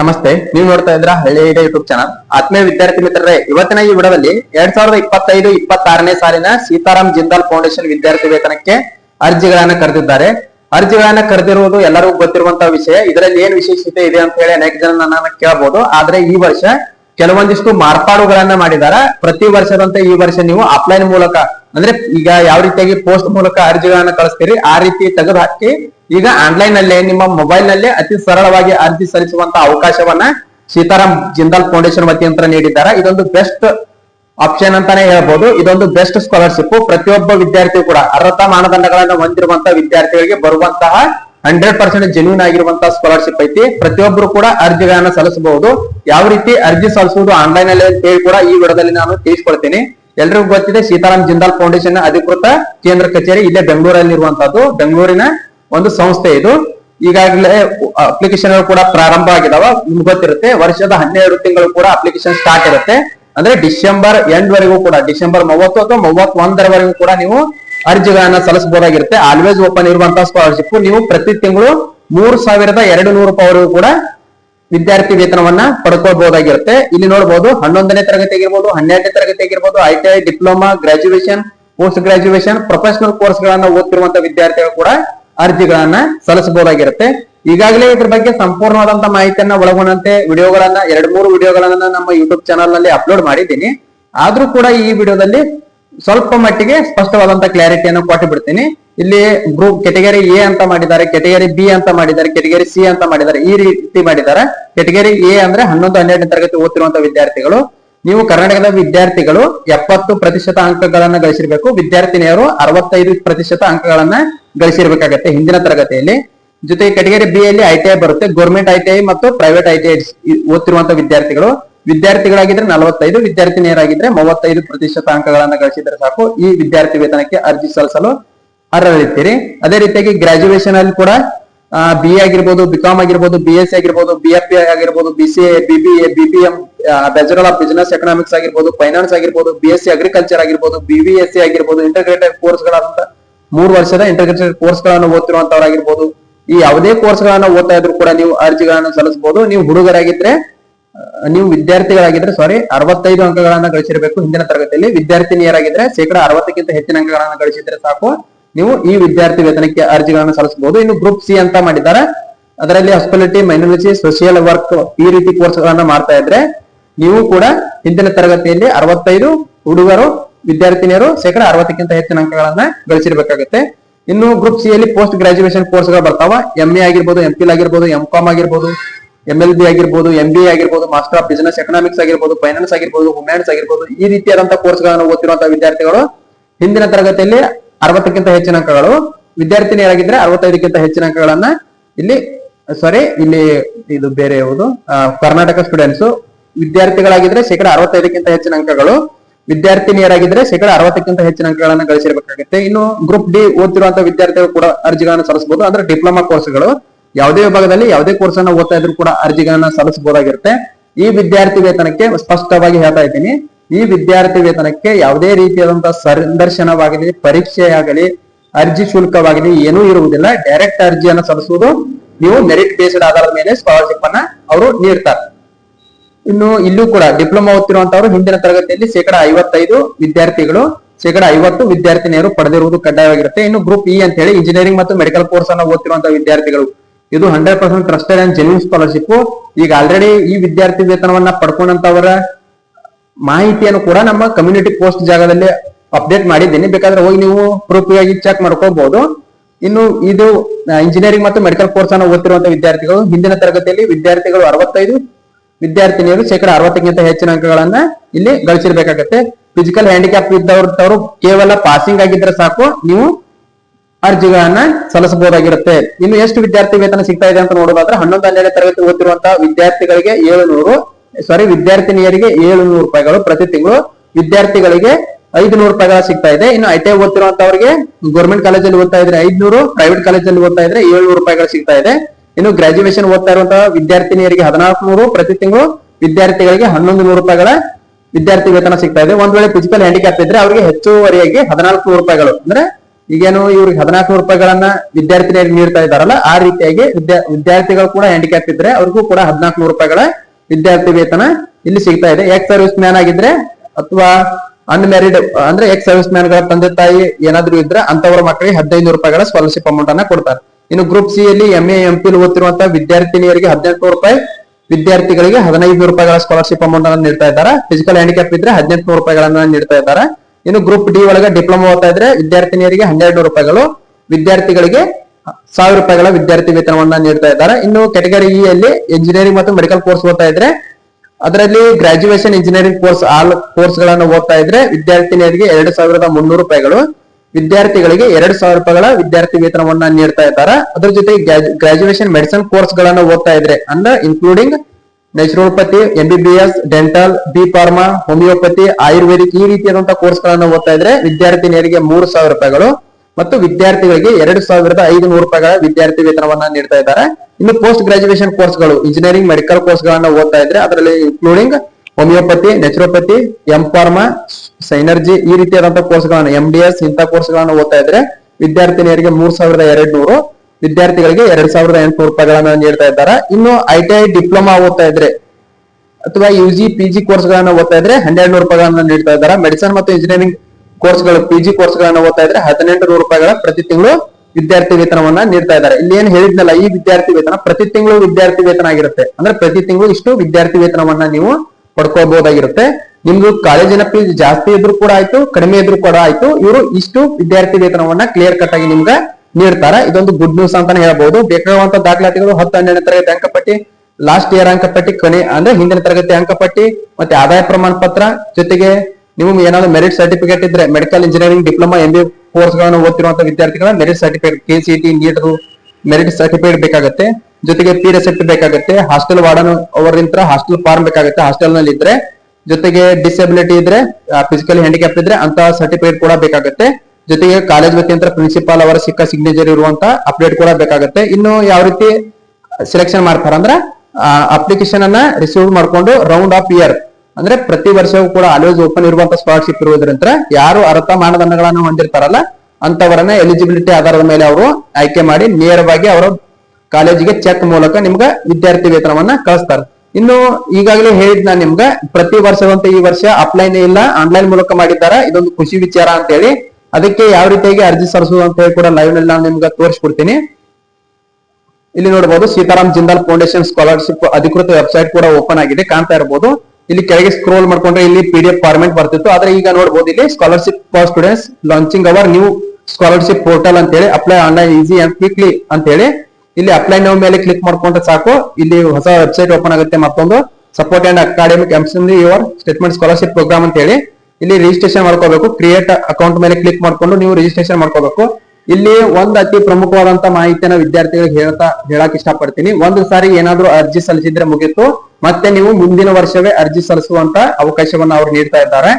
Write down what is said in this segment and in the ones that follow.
ನಮಸ್ತೆ, ನೀವು ನೋಡ್ತಾ ಇದ್ರ ಹಳ್ಳಿ ಯೂಟ್ಯೂಬ್ ಚಾನಲ್. ಆತ್ಮೀಯ ವಿದ್ಯಾರ್ಥಿ ಮಿತ್ರರೇ, ಇವತ್ತಿನ ಈ ವಿಡದಲ್ಲಿ ಎರಡ್ ಸಾವಿರದ ಇಪ್ಪತ್ತೈದು, ಇಪ್ಪತ್ತಾರನೇ ಸಾಲಿನ ಸೀತಾರಾಮ್ ಜಿಂದಾಲ್ ಫೌಂಡೇಶನ್ ವಿದ್ಯಾರ್ಥಿ ವೇತನಕ್ಕೆ ಅರ್ಜಿಗಳನ್ನ ಕರೆದಿದ್ದಾರೆ. ಅರ್ಜಿಗಳನ್ನ ಕರೆದಿರುವುದು ಎಲ್ಲರಿಗೂ ಗೊತ್ತಿರುವಂತಹ ವಿಷಯ. ಇದರಲ್ಲಿ ಏನ್ ವಿಶೇಷತೆ ಇದೆ ಅಂತ ಹೇಳಿ ಅನೇಕ ಜನ ನನ್ನ ಕೇಳಬಹುದು ಆದ್ರೆ ಈ ವರ್ಷ ಕೆಲವೊಂದಿಷ್ಟು ಮಾರ್ಪಾಡುಗಳನ್ನ ಮಾಡಿದಾರ ಪ್ರತಿ ವರ್ಷದಂತೆ ಈ ವರ್ಷ ನೀವು ಆಫ್ಲೈನ್ ಮೂಲಕ ಅಂದ್ರೆ ಈಗ ಯಾವ ರೀತಿಯಾಗಿ ಪೋಸ್ಟ್ ಮೂಲಕ ಅರ್ಜಿಗಳನ್ನ ಕಳಿಸ್ತೀರಿ, ಆ ರೀತಿ ತೆಗೆದು ಹಾಕಿ ಈಗ ಆನ್ಲೈನ್ ನಲ್ಲೇ, ನಿಮ್ಮ ಮೊಬೈಲ್ ನಲ್ಲೇ ಅತಿ ಸರಳವಾಗಿ ಅರ್ಜಿ ಸಲ್ಲಿಸುವಂತ ಅವಕಾಶವನ್ನ ಸೀತಾರಾಮ್ ಜಿಂದಾಲ್ ಫೌಂಡೇಶನ್ ವತಿಯಂತ್ರ ನೀಡಿದ್ದಾರೆ. ಇದೊಂದು ಬೆಸ್ಟ್ ಆಪ್ಷನ್ ಅಂತಾನೆ ಹೇಳ್ಬೋದು. ಇದೊಂದು ಬೆಸ್ಟ್ ಸ್ಕಾಲರ್ಶಿಪ್ ಪ್ರತಿಯೊಬ್ಬ ವಿದ್ಯಾರ್ಥಿಯು ಕೂಡ ಅರ್ಹತಾ ಮಾನದಂಡಗಳನ್ನು ಹೊಂದಿರುವಂತಹ ವಿದ್ಯಾರ್ಥಿಗಳಿಗೆ ಬರುವಂತಹ ಹಂಡ್ರೆಡ್ ಪರ್ಸೆಂಟ್ ಜೆನ್ಯೂನ್ ಆಗಿರುವಂತಹ ಸ್ಕಾಲರ್ಶಿಪ್ ಐತಿ. ಪ್ರತಿಯೊಬ್ಬರು ಕೂಡ ಅರ್ಜಿಗಳನ್ನ ಸಲ್ಲಿಸಬಹುದು. ಯಾವ ರೀತಿ ಅರ್ಜಿ ಸಲ್ಲಿಸುವುದು ಆನ್ಲೈನ್ ಅಲ್ಲಿ ಅಂತ ಹೇಳಿ ಕೂಡ ಈ ವಿಡಿಯೋದಲ್ಲಿ ನಾನು ತಿಳಿಸ್ಕೊಡ್ತೀನಿ. ಎಲ್ರಿಗೂ ಗೊತ್ತಿದೆ ಸೀತಾರಾಮ್ ಜಿಂದಾಲ್ ಫೌಂಡೇಶನ್ ಅಧಿಕೃತ ಕೇಂದ್ರ ಕಚೇರಿ ಇಲ್ಲೇ ಬೆಂಗಳೂರಲ್ಲಿ ಇರುವಂತದ್ದು ಬೆಂಗಳೂರಿನ ಒಂದು ಸಂಸ್ಥೆ ಇದು. ಈಗಾಗಲೇ ಅಪ್ಲಿಕೇಶನ್ ಕೂಡ ಪ್ರಾರಂಭ ಆಗಿದಾವ. ನಿಮ್ಗೆ ಗೊತ್ತಿರುತ್ತೆ, ವರ್ಷದ ಹನ್ನೆರಡು ತಿಂಗಳು ಕೂಡ ಅಪ್ಲಿಕೇಶನ್ ಸ್ಟಾರ್ಟ್ ಇರುತ್ತೆ. ಅಂದ್ರೆ ಡಿಸೆಂಬರ್ ಎಂಡ್ ವರೆಗೂ ಕೂಡ, ಡಿಸೆಂಬರ್ ಮೂವತ್ತು ಅಥವಾ ಮೂವತ್ತೊಂದರವರೆಗೂ ಕೂಡ ನೀವು ಅರ್ಜಿಗಳನ್ನ ಸಲ್ಲಿಸಬಹುದಾಗಿರುತ್ತೆ. ಆಲ್ವೇಸ್ ಓಪನ್ ಇರುವಂತಹ ಸ್ಕಾಲರ್ಶಿಪ್ ನೀವು ಪ್ರತಿ ತಿಂಗಳು ಮೂರು ಸಾವಿರದ ಎರಡು ನೂರು ರೂಪಾಯಿವರೆಗೂ ಕೂಡ ವಿದ್ಯಾರ್ಥಿ ವೇತನವನ್ನ ಪಡ್ಕೋಬಹುದಾಗಿರುತ್ತೆ ಇಲ್ಲಿ ನೋಡಬಹುದು ಹನ್ನೊಂದನೇ ತರಗತಿ ಆಗಿರ್ಬೋದು, ಹನ್ನೆರಡನೇ ತರಗತಿ ಆಗಿರ್ಬೋದು I T I diploma graduation post graduation professional course ಗಳನ್ನ ಓದ್ತಿರುವಂತಹ ವಿದ್ಯಾರ್ಥಿಗಳು ಕೂಡ ಅರ್ಜಿಗಳನ್ನ ಸಲ್ಲಿಸಬಹುದಾಗಿರುತ್ತೆ. ಈಗಾಗಲೇ ಇದ್ರ ಬಗ್ಗೆ ಸಂಪೂರ್ಣವಾದಂತ ಮಾಹಿತಿಯನ್ನ ಒಳಗೊಂಡಂತೆ ವಿಡಿಯೋಗಳನ್ನ, ಎರಡ್ ಮೂರು ವಿಡಿಯೋಗಳನ್ನ ನಮ್ಮ ಯೂಟ್ಯೂಬ್ ಚಾನಲ್ನಲ್ಲಿ ಅಪ್ಲೋಡ್ ಮಾಡಿದ್ದೀನಿ. ಆದ್ರೂ ಕೂಡ ಈ ವಿಡಿಯೋದಲ್ಲಿ ಸ್ವಲ್ಪ ಮಟ್ಟಿಗೆ ಸ್ಪಷ್ಟವಾದಂತ ಕ್ಲಾರಿಟಿಯನ್ನು ಕೊಟ್ಟು ಬಿಡ್ತೀನಿ. ಇಲ್ಲಿ ಗ್ರೂಪ್ ಕೆಟಗರಿ ಎ ಅಂತ ಮಾಡಿದ್ದಾರೆ ಕೆಟಗರಿ ಬಿ ಅಂತ ಮಾಡಿದ್ದಾರೆ ಕೆಟಗರಿ ಸಿ ಅಂತ ಮಾಡಿದ್ದಾರೆ, ಈ ರೀತಿ ಮಾಡಿದ್ದಾರೆ. ಕೆಟಗರಿ ಎ ಅಂದ್ರೆ ಹನ್ನೊಂದು, ಹನ್ನೆರಡನೇ ತರಗತಿ ಓದ್ತಿರುವಂತಹ ವಿದ್ಯಾರ್ಥಿಗಳು. ನೀವು ಕರ್ನಾಟಕದ ವಿದ್ಯಾರ್ಥಿಗಳು ಎಪ್ಪತ್ತು ಪ್ರತಿಶತ ಅಂಕಗಳನ್ನ ಗಳಿಸಿರ್ಬೇಕು. ವಿದ್ಯಾರ್ಥಿನಿಯರು ಅರವತ್ತೈದು ಪ್ರತಿಶತ ಅಂಕಗಳನ್ನ ಗಳಿಸಿರ್ಬೇಕಾಗತ್ತೆ ಹಿಂದಿನ ತರಗತಿಯಲ್ಲಿ. ಜೊತೆಗೆ ಕೆಟಗರಿ ಬಿ ಅಲ್ಲಿ ಐಟಿಐ ಬರುತ್ತೆ. ಗೌರ್ಮೆಂಟ್ ಐಟಿಐ ಮತ್ತು ಪ್ರೈವೇಟ್ ಐಟಿಐ ಓದ್ತಿರುವಂತಹ ವಿದ್ಯಾರ್ಥಿಗಳು. ವಿದ್ಯಾರ್ಥಿಗಳಾಗಿದ್ರೆ ನಲವತ್ತೈದು, ವಿದ್ಯಾರ್ಥಿನಿಯರಾಗಿದ್ರೆ ಮೂವತ್ತೈದು ಪ್ರತಿಶತ ಅಂಕಗಳನ್ನ ಗಳಿಸಿದ್ರೆ ಸಾಕು. ಈ ವಿದ್ಯಾರ್ಥಿ ವೇತನಕ್ಕೆ ಅರ್ಜಿ ಸಲ್ಲಿಸಲು ಅರ್ಹರಿರ್ತೀರಿ ಅದೇ ರೀತಿಯಾಗಿ ಗ್ರಾಜುಯೇಷನ್ ಅಲ್ಲಿ ಕೂಡ ಬಿ ಎ ಆಗಿರ್ಬೋದು ಬಿಕಾಮ್ ಆಗಿರ್ಬೋದು ಬಿ ಎಸ್ ಆಗಿರ್ಬೋದು ಬಿ ಎಫ್ ಆಗಿರ್ಬೋದು B C A BBA M bachelor of business economics ಆಗಿರ್ಬೋದು ಫೈನಾನ್ಸ್ ಆಗಿರ್ಬೋದು ಬಿ ಎಸ್ ಸಿ ಅಗ್ರಿಕಲ್ಚರ್ ಆಗಿರ್ಬೋದು ಬಿ ವಿ ಎಸ್ ಸಿ ಆಗಿರ್ಬೋದು ಇಂಟರ್ಗ್ರೇಟೆಡ್ ಕೋರ್ಸ್ ಗಳಂತ ಮೂರು ವರ್ಷದ ಇಂಟರ್ಗ್ರೇಟೆಡ್ ಕೋರ್ಸ್ಗಳನ್ನು ಓದ್ತಿರುವಂತವ್ರಾಗಿರ್ಬೋದು. ಈ ಯಾವುದೇ ಕೋರ್ಸ್ ಗಳನ್ನ ಓದ್ತಾ ಇದ್ರು ಕೂಡ ನೀವು ಅರ್ಜಿಗಳನ್ನು ಸಲ್ಲಿಸಬಹುದು. ನೀವು ಹುಡುಗರಾಗಿದ್ರೆ ನೀವು ವಿದ್ಯಾರ್ಥಿಗಳಾಗಿದ್ರೆ ಸಾರಿ ಅರವತ್ತೈದು ಅಂಕಗಳನ್ನ ಗಳಿಸಿರಬೇಕು ಹಿಂದಿನ ತರಗತಿಯಲ್ಲಿ. ವಿದ್ಯಾರ್ಥಿನಿಯರಾಗಿದ್ರೆ ಶೇಕಡಾ ಅರವತ್ತಕ್ಕಿಂತ ಹೆಚ್ಚಿನ ಅಂಕಗಳನ್ನ ಗಳಿಸಿದ್ರೆ ಸಾಕು. ನೀವು ಈ ವಿದ್ಯಾರ್ಥಿ ವೇತನಕ್ಕೆ ಅರ್ಜಿಗಳನ್ನು ಸಲ್ಲಿಸಬಹುದು. ಇನ್ನು ಗ್ರೂಪ್ ಸಿ ಅಂತ ಮಾಡಿದ್ದಾರೆ. ಅದರಲ್ಲಿ ಹಾಸ್ಪಿಟಾಲಿಟಿ ಮೈನಾಲಜಿ ಸೋಷಿಯಲ್ ವರ್ಕ್ ಈ ರೀತಿ ಕೋರ್ಸ್ ಗಳನ್ನ ಮಾಡ್ತಾ ಇದ್ರೆ, ನೀವು ಕೂಡ ಹಿಂದಿನ ತರಗತಿಯಲ್ಲಿ ಅರವತ್ತೈದು ಹುಡುಗರು, ವಿದ್ಯಾರ್ಥಿನಿಯರು ಶೇಕಡ ಅರವತ್ತಕ್ಕಿಂತ ಹೆಚ್ಚಿನ ಅಂಕಗಳನ್ನ ಗಳಿಸಿರ್ಬೇಕಾಗುತ್ತೆ. ಇನ್ನು ಗ್ರೂಪ್ ಸಿ ಅಲ್ಲಿ ಪೋಸ್ಟ್ ಗ್ರಾಜುಯೇಷನ್ ಕೋರ್ಸ್ಗಳು ಬರ್ತಾವ. ಎಂ ಎ ಆಗಿರ್ಬೋದು ಎಂ ಪಿಲ್ ಆಗಿರ್ಬೋದು ಎಂ ಕಾಮ್ ಆಗಿರ್ಬೋದು. ಎಂ ಎಲ್ ಬಿ ಆಗಿರ್ಬೋದು ಎಂ ಬಿ ಆಗಿರ್ಬೋದು ಮಾಸ್ಟರ್ ಆಫ್ ಬಿಸಿನೆಸ್ ಎಕನಾಮಿಕ್ಸ್ ಆಗಿರ್ಬೋದು ಫೈನಾನ್ಸ್ ಆಗಿರ್ಬೋದು ಹ್ಯುಮ್ಯಾನ್ಸ್ ಆಗಿರ್ಬೋದು, ಈ ರೀತಿಯಾದಂತಹ ಕೋರ್ಸ್ಗಳನ್ನು ಓದ್ತಿರುವಂತಹ ವಿದ್ಯಾರ್ಥಿಗಳು ಹಿಂದಿನ ತರಗತಿಯಲ್ಲಿ ಅರವತ್ತಕ್ಕಿಂತ ಹೆಚ್ಚಿನ ಅಂಕಗಳು ವಿದ್ಯಾರ್ಥಿನಿಯರಾಗಿದ್ರೆ ಅರವತ್ತೈದಕ್ಕಿಂತ ಹೆಚ್ಚಿನ ಅಂಕಗಳನ್ನ ಇಲ್ಲಿ ಸಾರಿ ಇಲ್ಲಿ ಇದು ಬೇರೆ ಯಾವುದು ಕರ್ನಾಟಕ ಸ್ಟೂಡೆಂಟ್ಸ್ ವಿದ್ಯಾರ್ಥಿಗಳಾಗಿದ್ರೆ ಶೇಕಡ ಅರವತ್ತೈದಕ್ಕಿಂತ ಹೆಚ್ಚಿನ ಅಂಕಗಳು, ವಿದ್ಯಾರ್ಥಿನಿಯರಾಗಿದ್ರೆ ಶೇಕಡ ಅರವತ್ತಕ್ಕಿಂತ ಹೆಚ್ಚಿನ ಅಂಕಗಳನ್ನ ಗಳಿಸಿರ್ಬೇಕಾಗುತ್ತೆ. ಇನ್ನು ಗ್ರೂಪ್ ಡಿ ಓದ್ತಿರುವಂತಹ ವಿದ್ಯಾರ್ಥಿಗಳು ಕೂಡ ಅರ್ಜಿಗಳನ್ನು ಸಲ್ಲಿಸಬಹುದು. ಅಂದ್ರೆ ಡಿಪ್ಲೊಮಾ ಕೋರ್ಸ್ಗಳು ಯಾವುದೇ ವಿಭಾಗದಲ್ಲಿ ಯಾವುದೇ ಕೋರ್ಸ್ ಅನ್ನ ಓದ್ತಾ ಇದ್ರು ಕೂಡ ಅರ್ಜಿಗಳನ್ನ ಸಲ್ಲಿಸಬಹುದಾಗಿರುತ್ತೆ. ಈ ವಿದ್ಯಾರ್ಥಿ ವೇತನಕ್ಕೆ ಸ್ಪಷ್ಟವಾಗಿ ಹೇಳ್ತಾ ಇದ್ದೀನಿ. ಈ ವಿದ್ಯಾರ್ಥಿ ವೇತನಕ್ಕೆ ಯಾವುದೇ ರೀತಿಯಾದಂತಹ ಸಂದರ್ಶನವಾಗಲಿ, ಪರೀಕ್ಷೆಯಾಗಲಿ, ಅರ್ಜಿ ಶುಲ್ಕವಾಗಲಿ ಏನೂ ಇರುವುದಿಲ್ಲ. ಡೈರೆಕ್ಟ್ ಅರ್ಜಿಯನ್ನು ಸಲ್ಲಿಸುವುದು ನೀವು ಮೆರಿಟ್ ಬೇಸ್ಡ್ ಆಧಾರದ ಮೇಲೆ ಸ್ಕಾಲರ್ಶಿಪ್ ಅನ್ನ ಅವರು ನೀಡ್ತಾರೆ. ಇನ್ನು ಇಲ್ಲೂ ಕೂಡ ಡಿಪ್ಲೊಮಾ ಓದ್ತಿರುವಂತವರು ಹಿಂದಿನ ತರಗತಿಯಲ್ಲಿ ಶೇಕಡ ಐವತ್ತೈದು ವಿದ್ಯಾರ್ಥಿಗಳು, ಶೇಕಡ ಐವತ್ತು ವಿದ್ಯಾರ್ಥಿನಿಯರು ಪಡೆದಿರುವುದು ಕಡ್ಡಾಯವಾಗಿರುತ್ತೆ. ಇನ್ನು ಗ್ರೂಪ್ ಇ ಅಂತ ಹೇಳಿ ಇಂಜಿನಿಯರಿಂಗ್ ಮತ್ತು ಮೆಡಿಕಲ್ ಕೋರ್ಸ್ ಅನ್ನು ಓದ್ತಿರುವಂತಹ ವಿದ್ಯಾರ್ಥಿಗಳು ಇದು hundred percent trusted and genuine scholarship ಈಗ ಆಲ್ರೆಡಿ ಈ ವಿದ್ಯಾರ್ಥಿ ವೇತನವನ್ನ ಪಡ್ಕೊಂಡಂತವರ ಮಾಹಿತಿಯನ್ನು ಕೂಡ ನಮ್ಮ ಕಮ್ಯುನಿಟಿ ಪೋಸ್ಟ್ ಜಾಗದಲ್ಲಿ ಅಪ್ಡೇಟ್ ಮಾಡಿದ್ದೀನಿ. ಬೇಕಾದ್ರೆ ಹೋಗಿ ನೀವು ಪ್ರೂಫ್ ಆಗಿ ಚೆಕ್ ಮಾಡ್ಕೋಬಹುದು ಇನ್ನು ಇದು ಇಂಜಿನಿಯರಿಂಗ್ ಮತ್ತು ಮೆಡಿಕಲ್ ಕೋರ್ಸ್ ಅನ್ನು ಓದ್ತಿರುವಂತಹ ವಿದ್ಯಾರ್ಥಿಗಳು, ಹಿಂದಿನ ತರಗತಿಯಲ್ಲಿ ವಿದ್ಯಾರ್ಥಿಗಳು ಅರವತ್ತೈದು, ವಿದ್ಯಾರ್ಥಿನಿಯರು ಶೇಕಡ ಅರವತ್ತಕ್ಕಿಂತ ಹೆಚ್ಚಿನ ಅಂಕಗಳನ್ನ ಇಲ್ಲಿ ಗಳಿಸಿರ್ಬೇಕಾಗತ್ತೆ. ಫಿಸಿಕಲ್ ಹ್ಯಾಂಡಿಕ್ಯಾಪ್ ಇದ್ದವರು ಕೇವಲ ಪಾಸಿಂಗ್ ಆಗಿದ್ರೆ ಸಾಕು. ನೀವು ಅರ್ಜಿಗಳನ್ನ ಸಲ್ಲಿಸಬಹುದಾಗಿರುತ್ತೆ. ಇನ್ನು ಎಷ್ಟು ವಿದ್ಯಾರ್ಥಿ ವೇತನ ಸಿಗ್ತಾ ಇದೆ ಅಂತ ನೋಡೋದಾದ್ರೆ ಹನ್ನೊಂದು ಹನ್ನೆರಡನೇ ತರಗತಿ ಓದ್ತಿರುವಂತಹ ವಿದ್ಯಾರ್ಥಿಗಳಿಗೆ ಏಳುನೂರು ಸಾರಿ ವಿದ್ಯಾರ್ಥಿನಿಯರಿಗೆ ಏಳುನೂರು ರೂಪಾಯಿಗಳು ಪ್ರತಿ ತಿಂಗಳು. ವಿದ್ಯಾರ್ಥಿಗಳಿಗೆ ಐದುನೂರು ರೂಪಾಯಿಗಳ ಸಿಗ್ತಾ ಇದೆ. ಇನ್ನು ಐ ಟಿ ಐ ಓದ್ತಿರುವಂತವರಿಗೆ ಗೌರ್ಮೆಂಟ್ ಕಾಲೇಜಲ್ಲಿ ಓದ್ತಾ ಇದ್ರೆ ಐದ್ನೂರು ಪ್ರೈವೇಟ್ ಕಾಲೇಜಲ್ಲಿ ಓದ್ತಾ ಇದ್ರೆ ಏಳ್ನೂರು ರೂಪಾಯಿಗಳು ಸಿಗ್ತಾ ಇದೆ. ಇನ್ನು ಗ್ರಾಜುಯೇಷನ್ ಓದ್ತಾ ಇರುವಂತಹ ವಿದ್ಯಾರ್ಥಿನಿಯರಿಗೆ ಹದಿನಾಲ್ಕು ನೂರು ಪ್ರತಿ ತಿಂಗಳು. ವಿದ್ಯಾರ್ಥಿಗಳಿಗೆ ಹನ್ನೊಂದು ನೂರು ರೂಪಾಯಿಗಳ ವಿದ್ಯಾರ್ಥಿ ವೇತನ ಸಿಗ್ತಾ ಇದೆ. ಒಂದ್ ವೇಳೆ ಫಿಸಿಕಲ್ ಹ್ಯಾಂಡಿಕ್ಯಾಪ್ ಇದ್ರೆ ಅವರಿಗೆ ಹೆಚ್ಚುವರಿಯಾಗಿ ಹದಿನಾಲ್ಕು ನೂರು ರೂಪಾಯಿಗಳು. ಅಂದ್ರೆ ಈಗೇನು ಇವ್ರಿಗೆ ಹದಿನಾಲ್ಕು ರೂಪಾಯಿಗಳನ್ನ ವಿದ್ಯಾರ್ಥಿನಿಯರಿಗೆ ನೀಡ್ತಾ ಇದ್ದಾರಲ್ಲ, ಆ ರೀತಿಯಾಗಿ ವಿದ್ಯಾ, ವಿದ್ಯಾರ್ಥಿಗಳು ಕೂಡ ಹ್ಯಾಂಡಿಕ್ಯಾಪ್ ಇದ್ರೆ ಅವ್ರಿಗೂ ಕೂಡ ಹದಿನಾಲ್ಕು ರೂಪಾಯಿಗಳ ವಿದ್ಯಾರ್ಥಿ ವೇತನ ಇಲ್ಲಿ ಸಿಗ್ತಾ ಇದೆ. ಎಕ್ಸ್ ಸರ್ವಿಸ್ ಮ್ಯಾನ್ ಆಗಿದ್ರೆ ಅಥವಾ ಅನ್ಮ್ಯಾರಿಡ್ ಅಂದ್ರೆ ಎಕ್ಸ್ ಸರ್ವಿಸ್ ಮ್ಯಾನ್ಗಳ ತಂದೆ ತಾಯಿ ಏನಾದ್ರು ಇದ್ರೆ ಅಂತವರ ಮಕ್ಕಳಿಗೆ ಹದಿನೈದು ರೂಪಾಯಿಗಳ ಸ್ಕಾಲರ್ಶಿಪ್ ಅಮೌಂಟ್ ಅನ್ನ ಕೊಡ್ತಾರೆ. ಇನ್ನು ಗ್ರೂಪ್ ಸಿ ಅಲ್ಲಿ ಎ ಎಂ ಪಿ ಓದ್ತಿರುವಂತಹ ವಿದ್ಯಾರ್ಥಿನಿಯರಿಗೆ ಹದಿನೆಂಟು ರೂಪಾಯಿ, ವಿದ್ಯಾರ್ಥಿಗಳಿಗೆ ಹದಿನೈದು ರೂಪಾಯಿಗಳ ಸ್ಕಾಲರ್ಶಿಪ್ ಅಮೌಂಟ್ ಅನ್ನು ನೀಡ್ತಾ ಇದ್ದಾರೆ. ಫಿಸಿಕಲ್ ಹ್ಯಾಂಡಿಕ್ಯಾಪ್ ಇದ್ರೆ ಹದಿನೆಂಟು ರೂಪಾಯಿಗಳನ್ನ ನೀಡ್ತಾ ಇದ್ದಾರೆ. ಇನ್ನು ಗ್ರೂಪ್ ಡಿ ಒಳಗೆ ಡಿಪ್ಲೊಮಾ ಓದ್ತಾ ಇದ್ರೆ ವಿದ್ಯಾರ್ಥಿನಿಯರಿಗೆ ಹನ್ನೆರಡು ರೂಪಾಯಿಗಳು, ವಿದ್ಯಾರ್ಥಿಗಳಿಗೆ ಸಾವಿರ ರೂಪಾಯಿಗಳ ವಿದ್ಯಾರ್ಥಿ ವೇತನವನ್ನ ನೀಡ್ತಾ ಇದ್ದಾರೆ. ಇನ್ನು ಕೆಟಗರಿ ಇ ಅಲ್ಲಿ ಇಂಜಿನಿಯರಿಂಗ್ ಮತ್ತು ಮೆಡಿಕಲ್ ಕೋರ್ಸ್ ಓದ್ತಾ ಇದ್ರೆ ಅದರಲ್ಲಿ ಗ್ರಾಜುಯೇಷನ್ ಇಂಜಿನಿಯರಿಂಗ್ ಕೋರ್ಸ್ ಆಲ್ ಕೋರ್ಸ್ಗಳನ್ನು ಓದ್ತಾ ಇದ್ರೆ ವಿದ್ಯಾರ್ಥಿನಿಯರಿಗೆ ಎರಡು ಸಾವಿರದ ಮುನ್ನೂರು ರೂಪಾಯಿಗಳು, ವಿದ್ಯಾರ್ಥಿಗಳಿಗೆ ಎರಡು ಸಾವಿರ ರೂಪಾಯಿಗಳ ವಿದ್ಯಾರ್ಥಿ ವೇತನವನ್ನ ನೀಡ್ತಾ ಇದ್ದಾರೆ. ಅದ್ರ ಜೊತೆ ಗ್ರಾಜುಯೇಷನ್ ಮೆಡಿಸಿನ್ ಕೋರ್ಸ್ ಗಳನ್ನ ಓದ್ತಾ ಇದ್ರೆ ಅಂದ್ರೆ including naturopathy MBBS dental B pharma homeopathy ayurvedic ಈ ರೀತಿಯಾದಂತಹ ಕೋರ್ಸ್ಗಳನ್ನು ಓದ್ತಾ ಇದ್ರೆ ವಿದ್ಯಾರ್ಥಿನಿಯರಿಗೆ ಮೂರು ಸಾವಿರ ರೂಪಾಯಿಗಳು ಮತ್ತು ವಿದ್ಯಾರ್ಥಿಗಳಿಗೆ ಎರಡು ಸಾವಿರದ ಐದು ನೂರು ರೂಪಾಯಿಗಳ ವಿದ್ಯಾರ್ಥಿ ವೇತನವನ್ನ ನೀಡ್ತಾ ಇದ್ದಾರೆ. ಇನ್ನು ಪೋಸ್ಟ್ ಗ್ರಾಜುಯೇಷನ್ ಕೋರ್ಸ್ಗಳು ಇಂಜಿನಿಯರಿಂಗ್ ಮೆಡಿಕಲ್ ಕೋರ್ಸ್ ಗಳನ್ನ ಓದ್ತಾ ಇದ್ರೆ ಅದರಲ್ಲಿ including homeopathy naturopathy M pharma synergy ಈ ರೀತಿಯಾದಂತಹ ಕೋರ್ಸ್ ಗಳನ್ನ ಎಂ ಡಿ ಎಸ್ ಇಂತಹ ಕೋರ್ಸ್ ಗಳನ್ನ ಓದ್ತಾ ಇದ್ರೆ ವಿದ್ಯಾರ್ಥಿನಿಯರಿಗೆ ಮೂರ್ ಸಾವಿರದ ಎರಡ್ ನೂರು ವಿದ್ಯಾರ್ಥಿಗಳಿಗೆ ಎರಡ್ ಸಾವಿರದ ಎಂಟುನೂರು ರೂಪಾಯಿಗಳನ್ನ ನೀಡ್ತಾ ಇದ್ದಾರೆ. ಇನ್ನು ಐ ಟಿ ಐ ಡಿಪ್ಲೊಮಾ ಓದ್ತಾ ಇದ್ರೆ, ಅಥವಾ U G P G course ಗಳನ್ನ ಓದ್ತಾ ಇದ್ರೆ ಹನ್ನೆರಡು ನೂರು ರೂಪಾಯಿಗಳನ್ನ ನೀಡ್ತಾ ಇದ್ದಾರೆ. ಮೆಡಿಸನ್ ಮತ್ತು ಇಂಜಿನಿಯರಿಂಗ್ ಕೋರ್ಸ್ಗಳು ಪಿ ಜಿ ಕೋರ್ಸ್ ಗಳನ್ನ ಓದ್ತಾ ಇದ್ರೆ ಹದಿನೆಂಟು ನೂರು ರೂಪಾಯಿಗಳ ಪ್ರತಿ ತಿಂಗಳು ವಿದ್ಯಾರ್ಥಿ ವೇತನವನ್ನ ನೀಡ್ತಾ ಇದ್ದಾರೆ. ಇಲ್ಲಿ ಏನ್ ಹೇಳಿದ್ನಲ್ಲ, ಈ ವಿದ್ಯಾರ್ಥಿ ವೇತನ ಪ್ರತಿ ತಿಂಗಳು ವಿದ್ಯಾರ್ಥಿ ವೇತನ ಆಗಿರುತ್ತೆ. ಅಂದ್ರೆ ಪ್ರತಿ ತಿಂಗಳು ಇಷ್ಟು ವಿದ್ಯಾರ್ಥಿ ವೇತನವನ್ನ ನೀವು ಪಡ್ಕೋಬಹುದಾಗಿರುತ್ತೆ. ನಿಮ್ದು ಕಾಲೇಜಿನ ಫೀಸ್ ಜಾಸ್ತಿ ಇದ್ರು ಕೂಡ ಆಯ್ತು, ಕಡಿಮೆ ಇದ್ರು ಕೂಡ ಆಯ್ತು. ಇವರು ಇಷ್ಟು ವಿದ್ಯಾರ್ಥಿ ವೇತನವನ್ನ ಕ್ಲಿಯರ್ ಕಟ್ ಆಗಿ ನಿಮ್ಗೆ ನೀಡ್ತಾರೆ. ಇದೊಂದು ಗುಡ್ ನ್ಯೂಸ್ ಅಂತಾನೆ ಹೇಳ್ಬಹುದು ಬೇಕಾಗುವಂತ ದಾಖಲಾತಿಗಳು ಹತ್ತು ಹನ್ನೆರಡನೇ ತರಗತಿ ಅಂಕಪಟ್ಟಿ ಲಾಸ್ಟ್ ಇಯರ್ ಅಂಕಪಟ್ಟಿ, ಕೊನೆ ಅಂದ್ರೆ ಹಿಂದಿನ ತರಗತಿ ಅಂಕಪಟ್ಟಿ, ಮತ್ತೆ ಆದಾಯ ಪ್ರಮಾಣ ಪತ್ರ. ಜೊತೆಗೆ ನಿಮ್ಗೆ ಏನಾದ್ರು ಮೆರಿಟ್ ಸರ್ಟಿಫಿಕೇಟ್ ಇದ್ರೆ medical engineering diploma M B ಕೋರ್ಸ್ಗಳನ್ನು ಓದ್ತಿರುವಂತ ವಿದ್ಯಾರ್ಥಿಗಳ merit certificate K C T NEET merit certificate ಬೇಕಾಗುತ್ತೆ. ಜೊತೆಗೆ ಪಿ ರೆಸಿಪ್ಟ್ ಬೇಕಾಗುತ್ತೆ. ಹಾಸ್ಟೆಲ್ ವಾರ್ಡನ್ ಅವರಿಂದ ಹಾಸ್ಟೆಲ್ ಫಾರ್ಮ್ ಬೇಕಾಗುತ್ತೆ. ಹಾಸ್ಟೆಲ್ನಲ್ಲಿ ಇದ್ರೆ. ಜೊತೆಗೆ ಡಿಸೆಬಿಲಿಟಿ ಇದ್ರೆ ಫಿಸಿಕಲಿ ಹ್ಯಾಂಡಿಕ್ಯಾಪ್ ಇದ್ರೆ ಅಂತ ಸರ್ಟಿಫಿಕೇಟ್ ಕೂಡ ಬೇಕಾಗುತ್ತೆ. ಜೊತೆಗೆ ಕಾಲೇಜ್ ವತಿಯಂತರ ಪ್ರಿನ್ಸಿಪಾಲ್ ಅವರ ಸಿಕ್ಕ ಸಿಗ್ನೇಚರ್ ಇರುವಂತ ಅಪ್ಡೇಟ್ ಕೂಡ ಬೇಕಾಗುತ್ತೆ. ಇನ್ನು ಯಾವ ರೀತಿ ಸೆಲೆಕ್ಷನ್ ಮಾಡ್ತಾರ ಅಂದ್ರೆ ಅಪ್ಲಿಕೇಶನ್ ಅನ್ನ ರಿಸೀವ್ ಮಾಡ್ಕೊಂಡು ರೌಂಡ್ ಆಫ್ ಇಯರ್ ಅಂದ್ರೆ ಪ್ರತಿ ವರ್ಷವೂ ಕೂಡ ಆಲ್ವೇಸ್ ಓಪನ್ ಇರುವಂತ ಸ್ಕಾಲರ್ಶಿಪ್ ಇರುವುದರಿಂದ ಯಾರು ಅರ್ಥ ಮಾನದಂಡಗಳನ್ನು ಹೊಂದಿರ್ತಾರಲ್ಲ, ಅಂತವರನ್ನ ಎಲಿಜಿಬಿಲಿಟಿ ಆಧಾರದ ಮೇಲೆ ಅವರು ಆಯ್ಕೆ ಮಾಡಿ ನೇರವಾಗಿ ಅವರ ಕಾಲೇಜಿಗೆ ಚೆಕ್ ಮೂಲಕ ನಿಮ್ಗೆ ವಿದ್ಯಾರ್ಥಿ ವೇತನವನ್ನ ಕಳಿಸ್ತಾರೆ. ಇನ್ನು ಈಗಾಗಲೇ ಹೇಳಿದ್ ನಾನು ನಿಮ್ಗೆ, ಪ್ರತಿ ವರ್ಷದಂತೆ ಈ ವರ್ಷ ಅಪ್ಲೈನ್ ಇಲ್ಲ ಆನ್ಲೈನ್ ಮೂಲಕ ಮಾಡಿದ್ದಾರೆ, ಇದೊಂದು ಖುಷಿ ವಿಚಾರ ಅಂತ ಹೇಳಿ ಅದಕ್ಕೆ ಯಾವ ರೀತಿಯಾಗಿ ಅರ್ಜಿ ಸಲ್ಲಿಸೋದು ಅಂತ ಹೇಳಿ ಕೂಡ ಲೈವ್ನಲ್ಲಿ ನಾನು ನಿಮ್ಗೆ ತೋರಿಸ್ಕೊಡ್ತೀನಿ. ಇಲ್ಲಿ ನೋಡಬಹುದು ಸೀತಾರಾಮ್ ಜಿಂದಾಲ್ ಫೌಂಡೇಶನ್ ಸ್ಕಾಲರ್ಶಿಪ್ ಅಧಿಕೃತ ವೆಬ್ಸೈಟ್ ಕೂಡ ಓಪನ್ ಆಗಿದೆ, ಕಾಣ್ತಾ ಇರಬಹುದು ಇಲ್ಲಿ ಕೆಳಗೆ ಸ್ಕ್ರೋಲ್ ಮಾಡ್ಕೊಂಡ್ರೆ ಇಲ್ಲಿ ಪಿ ಡಿ ಎಫ್ ಫಾರ್ಮೆಟ್ ಬರ್ತಿತ್ತು. ಆದ್ರೆ ಈಗ ನೋಡಬಹುದು ಇಲ್ಲಿ scholarship for students launching our new scholarship portal ಅಂತ ಹೇಳಿ apply online easy and quickly ಅಂತ ಹೇಳಿ ಇಲ್ಲಿ ಅಪ್ಲೈ ನಾವು ಮೇಲೆ ಕ್ಲಿಕ್ ಮಾಡ್ಕೊಂಡ್ರೆ ಸಾಕು. ಇಲ್ಲಿ ಹೊಸ ವೆಬ್ಸೈಟ್ ಓಪನ್ ಆಗುತ್ತೆ ಮತ್ತೊಂದು. Support and academic aims your statement scholarship program ಅಂತ ಹೇಳಿ ಇಲ್ಲಿ ರಿಜಿಸ್ಟ್ರೇಷನ್ ಮಾಡ್ಕೋಬೇಕು. ಕ್ರಿಯೇಟ್ ಅಕೌಂಟ್ ಮೇಲೆ ಕ್ಲಿಕ್ ಮಾಡ್ಕೊಂಡು ನೀವು ರಿಜಿಸ್ಟ್ರೇಷನ್ ಮಾಡ್ಕೋಬೇಕು. ಇಲ್ಲಿ ಒಂದ್ ಅತಿ ಪ್ರಮುಖವಾದಂತ ಮಾಹಿತಿಯನ್ನ ವಿದ್ಯಾರ್ಥಿಗಳಿಗೆ ಹೇಳ್ತಾ, ಹೇಳಕ್ ಇಷ್ಟಪಡ್ತೀನಿ. ಒಂದು ಸಾರಿ ಏನಾದ್ರೂ ಅರ್ಜಿ ಸಲ್ಲಿಸಿದ್ರೆ ಮುಗೀತು. ಮತ್ತೆ ನೀವು ಮುಂದಿನ ವರ್ಷವೇ ಅರ್ಜಿ ಸಲ್ಲಿಸುವಂತ ಅವಕಾಶವನ್ನ ಅವ್ರು ನೀಡ್ತಾ ಇದ್ದಾರೆ.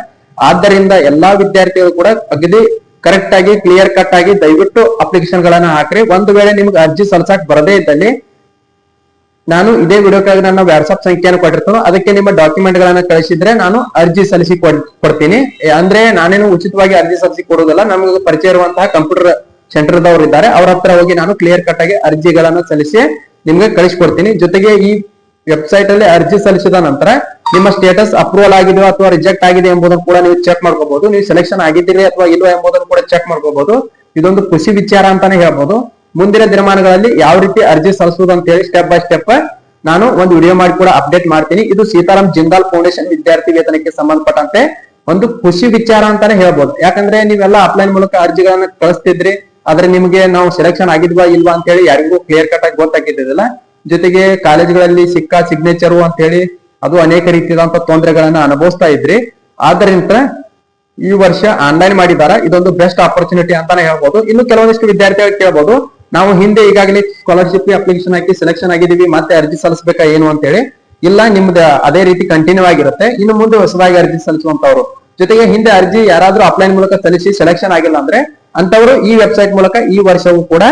ಆದ್ದರಿಂದ ಎಲ್ಲಾ ವಿದ್ಯಾರ್ಥಿಗಳು ಕೂಡ ಅಗದಿ ಕರೆಕ್ಟ್ ಆಗಿ ಕ್ಲಿಯರ್ ಕಟ್ ಆಗಿ ದಯವಿಟ್ಟು ಅಪ್ಲಿಕೇಶನ್ ಗಳನ್ನ ಹಾಕ್ರಿ. ಒಂದು ವೇಳೆ ನಿಮ್ಗೆ ಅರ್ಜಿ ಸಲ್ಸಕ್ ಬರದೇ ಇದ್ದಲ್ಲಿ ನಾನು ಇದೇ ವಿಡಿಯೋಕ್ಕಾಗಿ ನನ್ನ ವಾಟ್ಸ್ಆಪ್ ಸಂಖ್ಯೆಯನ್ನು ಕೊಟ್ಟಿರ್ತಾನೋ. ಅದಕ್ಕೆ ನಿಮ್ಮ ಡಾಕ್ಯುಮೆಂಟ್ ಗಳನ್ನ ಕಳಿಸಿದ್ರೆ ನಾನು ಅರ್ಜಿ ಸಲ್ಲಿಸಿ ಕೊಡ್- ಕೊಡ್ತೀನಿ. ಅಂದ್ರೆ ನಾನೇನು ಉಚಿತವಾಗಿ ಅರ್ಜಿ ಸಲ್ಲಿಸಿ ಕೊಡುವುದಿಲ್ಲ. ನಮಗೆ ಪರಿಚಯ ಇರುವಂತಹ ಕಂಪ್ಯೂಟರ್ ಸೆಂಟರ್ ದವರು ಇದ್ದಾರೆ ಅವ್ರ ಹತ್ರ ಹೋಗಿ ನಾನು ಕ್ಲಿಯರ್ ಕಟ್ ಆಗಿ ಅರ್ಜಿಗಳನ್ನು ಸಲ್ಲಿಸಿ ನಿಮ್ಗೆ ಕಳಿಸ್ಕೊಡ್ತೀನಿ. ಜೊತೆಗೆ ಈ ವೆಬ್ಸೈಟ್ ಅಲ್ಲಿ ಅರ್ಜಿ ಸಲ್ಲಿಸಿದ ನಂತರ ನಿಮ್ಮ ಸ್ಟೇಟಸ್ ಅಪ್ರೂವಲ್ ಆಗಿದೆಯೋ ಅಥವಾ ರಿಜೆಕ್ಟ್ ಆಗಿದೆ ಎಂಬುದನ್ನು ಕೂಡ ನೀವು ಚೆಕ್ ಮಾಡ್ಕೋಬಹುದು ನೀವು ಸೆಲೆಕ್ಷನ್ ಆಗಿದ್ದೀರಿ ಅಥವಾ ಇಲ್ವಾ ಎಂಬುದನ್ನು ಕೂಡ ಚೆಕ್ ಮಾಡ್ಕೋಬಹುದು ಇದೊಂದು ಖುಷಿ ವಿಚಾರ ಅಂತಾನೆ ಹೇಳ್ಬೋದು. ಮುಂದಿನ ದಿನಮಾನಗಳಲ್ಲಿ ಯಾವ ರೀತಿ ಅರ್ಜಿ ಸಲ್ಲಿಸುವುದು ಅಂತ ಹೇಳಿ ಸ್ಟೆಪ್ ಬೈ ಸ್ಟೆಪ್ ನಾನು ಒಂದು ವಿಡಿಯೋ ಮಾಡಿ ಕೂಡ ಅಪ್ಡೇಟ್ ಮಾಡ್ತೀನಿ. ಇದು ಸೀತಾರಾಮ್ ಜಿಂದಾಲ್ ಫೌಂಡೇಶನ್ ವಿದ್ಯಾರ್ಥಿ ವೇತನಕ್ಕೆ ಸಂಬಂಧಪಟ್ಟಂತೆ ಒಂದು ಖುಷಿ ವಿಚಾರ ಅಂತಾನೆ ಹೇಳ್ಬೋದು. ಯಾಕಂದ್ರೆ ನೀವೆಲ್ಲ ಆಫ್ಲೈನ್ ಮೂಲಕ ಅರ್ಜಿಗಳನ್ನ ಕಳಿಸ್ತಿದ್ರಿ. ಆದ್ರೆ ನಿಮ್ಗೆ ನಾವು ಸೆಲೆಕ್ಷನ್ ಆಗಿದ್ವಾ ಇಲ್ವಾ ಅಂತ ಹೇಳಿ ಯಾರಿಗೂ ಕ್ಲಿಯರ್ ಕಟ್ ಆಗಿ ಗೊತ್ತಾಗಿದ್ದಿಲ್ಲ ಜೊತೆಗೆ ಕಾಲೇಜುಗಳಲ್ಲಿ ಸಿಕ್ಕ ಸಿಗ್ನೇಚರು ಅಂತ ಹೇಳಿ ಅದು ಅನೇಕ ರೀತಿಯಾದಂತ ತೊಂದರೆಗಳನ್ನ ಅನುಭವಿಸ್ತಾ ಇದ್ರಿ. ಆದ್ರಿಂದ ಈ ವರ್ಷ ಆನ್ಲೈನ್ ಮಾಡಿದಾರ. ಇದೊಂದು ಬೆಸ್ಟ್ ಆಪರ್ಚುನಿಟಿ ಅಂತಾನೆ ಹೇಳ್ಬೋದು. ಇನ್ನು ಕೆಲವೊಂದಿಷ್ಟು ವಿದ್ಯಾರ್ಥಿಗಳು ಕೇಳ್ಬೋದು. ನಾವು ಹಿಂದೆ ಈಗಾಗಲೇ ಸ್ಕಾಲರ್ಶಿಪ್ ಅಪ್ಲಿಕೇಶನ್ ಹಾಕಿ ಸೆಲೆಕ್ಷನ್ ಆಗಿದ್ದೀವಿ, ಮತ್ತೆ ಅರ್ಜಿ ಸಲ್ಲಿಸಬೇಕಾ ಏನು ಅಂತ ಹೇಳಿ ಇಲ್ಲ ನಿಮ್ದು ಅದೇ ರೀತಿ ಕಂಟಿನ್ಯೂ ಆಗಿರುತ್ತೆ. ಇನ್ನು ಮುಂದೆ ಹೊಸದಾಗಿ ಅರ್ಜಿ ಸಲ್ಲಿಸುವಂತವ್ರು ಜೊತೆಗೆ ಹಿಂದೆ ಅರ್ಜಿ ಯಾರಾದ್ರೂ ಅಪ್ಲೈನ್ ಮೂಲಕ ಸಲ್ಲಿಸಿ ಸೆಲೆಕ್ಷನ್ ಆಗಿಲ್ಲ ಅಂದ್ರೆ ಅಂತವರು ಈ ವೆಬ್ಸೈಟ್ ಮೂಲಕ ಈ ವರ್ಷವೂ ಕೂಡ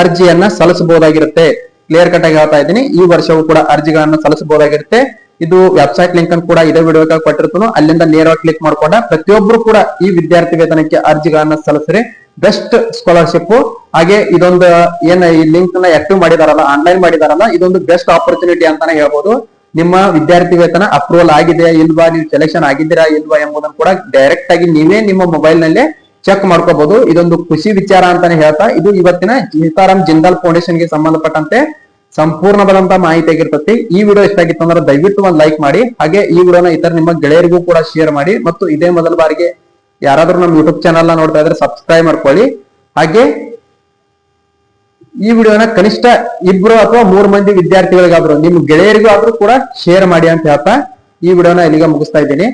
ಅರ್ಜಿಯನ್ನ ಸಲ್ಲಿಸಬಹುದಾಗಿರುತ್ತೆ. ಕ್ಲಿಯರ್ ಕಟ್ ಆಗಿ ಹೇಳ್ತಾ ಇದ್ದೀನಿ, ಈ ವರ್ಷವೂ ಕೂಡ ಅರ್ಜಿಗಳನ್ನ ಸಲ್ಲಿಸಬಹುದಾಗಿರುತ್ತೆ. ಇದು ವೆಬ್ಸೈಟ್ ಲಿಂಕ್ ಅನ್ನು ಕೂಡ ಇದೇ ವಿಡಿಯೋ ಕೊಟ್ಟಿರ್ತಾನು. ಅಲ್ಲಿಂದ ನೇರವಾಗಿ ಕ್ಲಿಕ್ ಮಾಡ್ಕೊಂಡ ಪ್ರತಿಯೊಬ್ರು ಕೂಡ ಈ ವಿದ್ಯಾರ್ಥಿ ವೇತನಕ್ಕೆ ಅರ್ಜಿಗಳನ್ನ ಸಲ್ಲಿಸ್ರಿ. ಬೆಸ್ಟ್ ಸ್ಕಾಲರ್ಶಿಪ್ ಹಾಗೆ ಇದೊಂದು ಏನ್ ಈ ಲಿಂಕ್ನ ಆಕ್ಟಿವ್ ಮಾಡಿದಾರಲ್ಲ ಆನ್ಲೈನ್ ಮಾಡಿದಾರಲ್ಲ, ಇದೊಂದು ಬೆಸ್ಟ್ ಆಪರ್ಚುನಿಟಿ ಅಂತಾನೆ ಹೇಳ್ಬೋದು. ನಿಮ್ಮ ವಿದ್ಯಾರ್ಥಿ ವೇತನ ಅಪ್ರೂವಲ್ ಆಗಿದೆಯಾ ಇಲ್ವಾ, ನೀವು ಸೆಲೆಕ್ಷನ್ ಆಗಿದ್ದೀರಾ ಇಲ್ವಾ ಎಂಬುದನ್ನು ಕೂಡ ಡೈರೆಕ್ಟ್ ಆಗಿ ನೀವೇ ನಿಮ್ಮ ಮೊಬೈಲ್ ನಲ್ಲೇ ಚೆಕ್ ಮಾಡ್ಕೋಬಹುದು ಇದೊಂದು ಖುಷಿ ವಿಚಾರ ಅಂತಾನೆ ಹೇಳ್ತಾ, ಇದು ಇವತ್ತಿನ ಸೀತಾರಾಮ್ ಜಿಂದಾಲ್ ಫೌಂಡೇಶನ್ಗೆ ಸಂಬಂಧಪಟ್ಟಂತೆ ಸಂಪೂರ್ಣವಾದಂತ ಮಾಹಿತಿ ಆಗಿರ್ತತಿ. ಈ ವಿಡಿಯೋ ಇಷ್ಟ ಆಗಿತ್ತು ಅಂದ್ರೆ ದಯವಿಟ್ಟು ಒಂದು ಲೈಕ್ ಮಾಡಿ. ಹಾಗೆ ಈ ವಿಡಿಯೋನ ಇತರ ನಿಮ್ಮ ಗೆಳೆಯರಿಗೂ ಕೂಡ ಶೇರ್ ಮಾಡಿ. ಮತ್ತು ಇದೇ ಮೊದಲ ಬಾರಿಗೆ ಯಾರಾದ್ರೂ ನಮ್ಮ ಯೂಟ್ಯೂಬ್ ಚಾನಲ್ ನೋಡ್ತಾ ಇದ್ರೆ ಸಬ್ಸ್ಕ್ರೈಬ್ ಮಾಡ್ಕೊಳ್ಳಿ. ಹಾಗೆ ಈ ವಿಡಿಯೋನ ಕನಿಷ್ಠ ಇಬ್ರು ಅಥವಾ ಮೂರು ಮಂದಿ ವಿದ್ಯಾರ್ಥಿಗಳಿಗಾದ್ರು, ನಿಮ್ಮ ಗೆಳೆಯರಿಗೂ ಆದ್ರೂ ಕೂಡ ಶೇರ್ ಮಾಡಿ ಅಂತ ಹೇಳ್ತಾ ಈ ವಿಡಿಯೋನ ಇಲ್ಲಿಗೆ ಮುಗಿಸ್ತಾ ಇದ್ದೀನಿ.